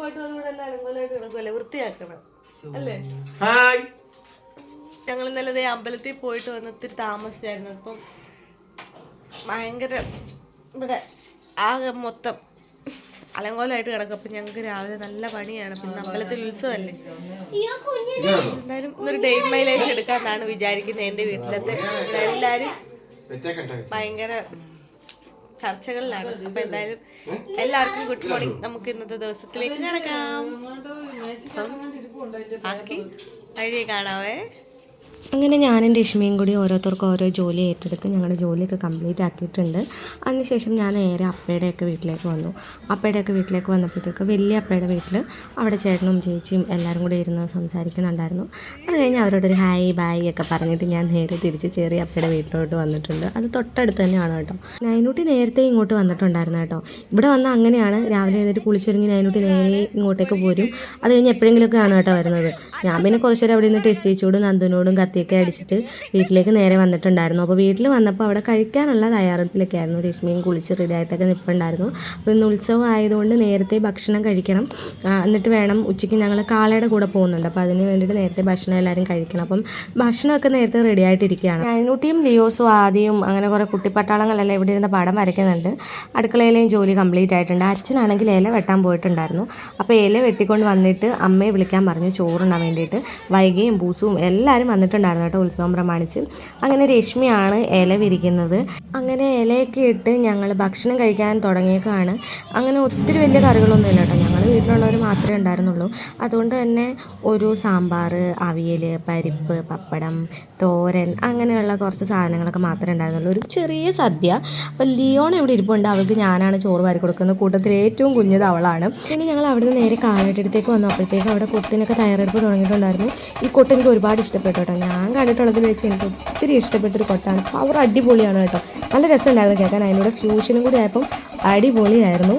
പോയിട്ട് വന്നിവിടെ എല്ലാം അലങ്കോലമായിട്ട് കിടക്കുമല്ലേ വൃത്തിയാക്കണം. അല്ലേ? ഹായ്. ഞങ്ങൾ ഇന്നലെ ദേ അമ്പലത്തിൽ പോയിട്ട് വന്ന് ഒത്തിരി താമസിച്ചായിരുന്നു. അപ്പം ഭയങ്കര ഇവിടെ ആകെ മൊത്തം അലങ്കോലമായിട്ട് കിടക്കും. അപ്പം ഞങ്ങൾക്ക് രാവിലെ നല്ല പണിയാണ്. പിന്നെ അമ്പലത്തിൽ ഉത്സവമല്ലേ? എന്തായാലും ഇന്നൊരു ഡേ മൈ ലൈഫ് എടുക്കാന്നാണ് വിചാരിക്കുന്നത് എന്റെ വീട്ടിലത്തെ എല്ലാവരും. ഭയങ്കര ചർച്ചകളിലാണ്. അപ്പൊ എന്തായാലും എല്ലാവർക്കും ഗുഡ് മോർണിംഗ്. നമുക്ക് ഇന്നത്തെ ദിവസത്തിലേക്ക് കിടക്കാം. ബാക്കി വഴിയെ കാണാവേ. അങ്ങനെ ഞാനും രശ്മിയും കൂടി ഓരോരുത്തർക്കും ഓരോ ജോലി ഏറ്റെടുത്ത് ഞങ്ങളുടെ ജോലിയൊക്കെ കംപ്ലീറ്റ് ആക്കിയിട്ടുണ്ട്. അതിനുശേഷം ഞാൻ നേരെ അപ്പയുടെയൊക്കെ വീട്ടിലേക്ക് വന്നു. അപ്പയുടെയൊക്കെ വീട്ടിലേക്ക് വന്നപ്പോഴത്തേക്ക് വലിയ അപ്പയുടെ വീട്ടിൽ അവിടെ ചേട്ടനും ചേച്ചിയും എല്ലാവരും കൂടി ഇരുന്ന് സംസാരിക്കുന്നുണ്ടായിരുന്നു. അത് കഴിഞ്ഞ് അവരോടൊരു ഹായ് ബായ് ഒക്കെ പറഞ്ഞിട്ട് ഞാൻ നേരെ തിരിച്ച് ചെറിയ അപ്പയുടെ വീട്ടിലോട്ട് വന്നിട്ടുണ്ട്. അത് തൊട്ടടുത്ത് തന്നെയാണ് കേട്ടോ. നൈനൂട്ടി നേരത്തെ ഇങ്ങോട്ട് വന്നിട്ടുണ്ടായിരുന്നു കേട്ടോ. ഇവിടെ വന്ന അങ്ങനെയാണ്. രാവിലെ എഴുന്നേറ്റ് കുളിച്ചൊരുങ്ങി നൈനൂട്ടി നേരെ ഇങ്ങോട്ടേക്ക് പോരും. അത് കഴിഞ്ഞ് എപ്പോഴെങ്കിലുമൊക്കെ ആണ് കേട്ടോ വരുന്നത്. ഞാൻ പിന്നെ കുറച്ചു നേരം അവിടെ നിന്ന് ടെസ്റ്റ് ചെയ്ച്ചോടും നന്ദനോടും കത്തിയൊക്കെ അടിച്ചിട്ട് വീട്ടിലേക്ക് നേരെ വന്നിട്ടുണ്ടായിരുന്നു. അപ്പോൾ വീട്ടിൽ വന്നപ്പോൾ അവിടെ കഴിക്കാനുള്ള തയ്യാറെടുപ്പിലൊക്കെ ആയിരുന്നു. രശ്മിയും കുളിച്ച് റെഡി ആയിട്ടൊക്കെ നിൽപ്പുണ്ടായിരുന്നു അപ്പോൾ ഇന്ന് ഉത്സവം ആയതുകൊണ്ട് നേരത്തെ ഭക്ഷണം കഴിക്കണം. എന്നിട്ട് വേണം ഉച്ചയ്ക്ക് ഞങ്ങൾ കാളയുടെ കൂടെ പോകുന്നുണ്ട്. അപ്പോൾ അതിന് വേണ്ടിയിട്ട് നേരത്തെ ഭക്ഷണം എല്ലാവരും കഴിക്കണം. അപ്പം ഭക്ഷണമൊക്കെ നേരത്തെ റെഡി ആയിട്ടിരിക്കുകയാണ്. ഞാനൂട്ടിയും ലിയോസും ആദ്യം അങ്ങനെ കുറേ കുട്ടിപ്പട്ടാളങ്ങളെല്ലാം ഇവിടെ ഇരുന്ന് പടം വരയ്ക്കുന്നുണ്ട്. അടുക്കളയിലെയും ജോലി കംപ്ലീറ്റ് ആയിട്ടുണ്ട്. അച്ഛനാണെങ്കിൽ ഇല വെട്ടാൻ പോയിട്ടുണ്ടായിരുന്നു. അപ്പോൾ ഇല വെട്ടിക്കൊണ്ട് വന്നിട്ട് അമ്മയെ വിളിക്കാൻ പറഞ്ഞു ചോറുണ്ണാൻ വേണ്ടിയിട്ട്. വൈകിയും ബൂസും എല്ലാവരും വന്നിട്ടുണ്ടായിരുന്നു. കേട്ടോ ഉത്സവം പ്രമാണിച്ച്. അങ്ങനെ രശ്മിയാണ് ഇല വിരിക്കുന്നത്. അങ്ങനെ ഇലയൊക്കെ ഇട്ട് ഞങ്ങൾ ഭക്ഷണം കഴിക്കാൻ തുടങ്ങിയേക്കാണ്. അങ്ങനെ ഒത്തിരി വലിയ കറികളൊന്നുമില്ല കേട്ടോ വീട്ടിലുള്ളവർ മാത്രമേ ഉണ്ടായിരുന്നുള്ളൂ. അതുകൊണ്ട് തന്നെ ഒരു സാമ്പാർ അവിയൽ പരിപ്പ് പപ്പടം തോരൻ അങ്ങനെയുള്ള കുറച്ച് സാധനങ്ങളൊക്കെ മാത്രമേ ഉണ്ടായിരുന്നുള്ളൂ. ഒരു ചെറിയ സദ്യ. അപ്പോൾ ലിയോൺ ഇവിടെ ഇരിപ്പുണ്ട്? അവൾക്ക് ഞാനാണ് ചോറ് വാരി കൊടുക്കുന്നത്. കൂട്ടത്തിൽ ഏറ്റവും കുഞ്ഞത് അവളാണ്. പിന്നെ ഞങ്ങൾ അവിടുന്ന് നേരെ കാലഘട്ടത്തേക്ക് വന്നു അപ്പോഴത്തേക്ക് അവിടെ കൊട്ടിനൊക്കെ തയ്യാറെടുപ്പ് തുടങ്ങിയിട്ടുണ്ടായിരുന്നു. ഈ കൊട്ട് എനിക്ക് ഒരുപാട് ഇഷ്ടപ്പെട്ടു കേട്ടോ. ഞാൻ കണ്ടിട്ടുള്ളതിൽ വെച്ച് എനിക്ക് ഒത്തിരി ഇഷ്ടപ്പെട്ടൊരു കൊട്ടാണ്. അവർ അടിപൊളിയാണ് കേട്ടോ. നല്ല രസമുണ്ടായിരുന്നു കേൾക്കാൻ. അതിനോട് ഫ്യൂഷനും കൂടി ആയപ്പം അടിപൊളിയായിരുന്നു.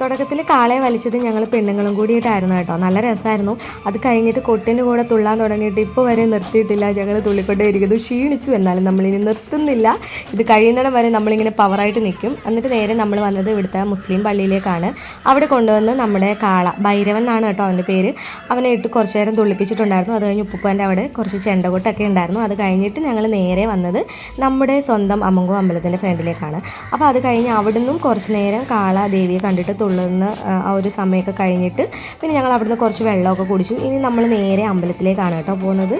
തുടക്കത്തിൽ കാളയെ വലിച്ചത് ഞങ്ങൾ പെണ്ണുങ്ങളും കൂടിയിട്ടായിരുന്നു കേട്ടോ. നല്ല രസമായിരുന്നു അത് കഴിഞ്ഞിട്ട് കൊട്ടിന്റെ കൂടെ തുള്ളാൻ തുടങ്ങിയിട്ട് ഇപ്പോൾ വരെ നിർത്തിയിട്ടില്ല. ഞങ്ങൾ തുള്ളിക്കൊണ്ടേയിരിക്കുന്നു. ക്ഷീണിച്ചു എന്നാലും നമ്മളിനി നിർത്തുന്നില്ല. ഇത് കഴിയുന്നിടം വരെ നമ്മളിങ്ങനെ പവറായിട്ട് നിൽക്കും എന്നിട്ട് നേരെ നമ്മൾ വന്നത് ഇവിടുത്തെ മുസ്ലിം പള്ളിയിലേക്കാണ്. അവിടെ കൊണ്ടുവന്ന് നമ്മുടെ കാള ഭൈരവൻ എന്നാണ് കേട്ടോ അവന്റെ പേര്. അവനെ ഇട്ട് കുറച്ച് നേരം തുള്ളിപ്പിച്ചിട്ടുണ്ടായിരുന്നു. അത് കഴിഞ്ഞ് ഉപ്പുപ്പാന്റെ അവിടെ കുറച്ച് ചെണ്ടകൊട്ടൊക്കെ ഉണ്ടായിരുന്നു. അത് കഴിഞ്ഞിട്ട് ഞങ്ങൾ നേരെ വന്നത് നമ്മുടെ സ്വന്തം അമ്മങ്കോ അമ്പലത്തിന്റെ ഫ്രണ്ടിലേക്കാണ്. അപ്പോൾ അത് കഴിഞ്ഞ് അവിടുന്നും കുറച്ച് നേരം കാള ദേവിയെ കണ്ടിട്ട് തുള്ളുന്ന ആ, ആ ഒരു സമയമൊക്കെ കഴിഞ്ഞിട്ട് പിന്നെ ഞങ്ങൾ അവിടുന്ന് കുറച്ച് വെള്ളമൊക്കെ കുടിച്ചു. ഇനി നമ്മൾ നേരെ അമ്പലത്തിലേക്കാണ് കേട്ടോ പോകുന്നത്.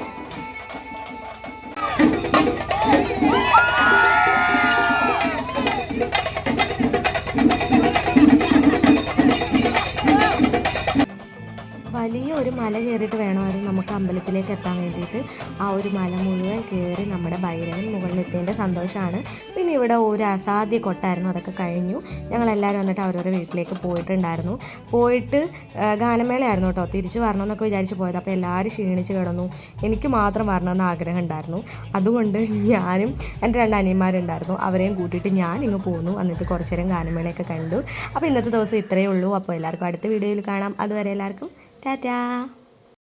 വലിയ ഒരു മല കയറിയിട്ട് വേണമായിരുന്നു നമുക്ക് അമ്പലത്തിലേക്ക് എത്താൻ വേണ്ടിയിട്ട്. ആ ഒരു മല മുഴുവൻ കയറി നമ്മുടെ ഭൈരവൻ മുകളിലെത്തിയതിന്റെ സന്തോഷമാണ്. പിന്നെ ഇവിടെ ഒരു അസാധ്യ കൊട്ടായിരുന്നു അതൊക്കെ കഴിഞ്ഞു. ഞങ്ങളെല്ലാവരും വന്നിട്ട് അവരവരുടെ വീട്ടിലേക്ക് പോയിട്ടുണ്ടായിരുന്നു. പോയിട്ട് ഗാനമേളയായിരുന്നു കേട്ടോ. തിരിച്ച് വരണമെന്നൊക്കെ വിചാരിച്ച് പോയത്. അപ്പോൾ എല്ലാവരും ക്ഷീണിച്ച് കിടന്നു. എനിക്ക് മാത്രം വരണമെന്ന് ആഗ്രഹം ഉണ്ടായിരുന്നു അതുകൊണ്ട് ഞാനും എന്റെ രണ്ട് അനിയന്മാരുണ്ടായിരുന്നു. അവരെയും കൂട്ടിയിട്ട് ഞാൻ ഇങ്ങ് പോന്നു. എന്നിട്ട് കുറച്ചു നേരം ഗാനമേളയൊക്കെ കണ്ടു. അപ്പോൾ ഇന്നത്തെ ദിവസം ഇത്രയേ ഉള്ളൂ. അപ്പോൾ എല്ലാവർക്കും അടുത്ത വീഡിയോയിൽ കാണാം. അതുവരെ എല്ലാവർക്കും 哒哒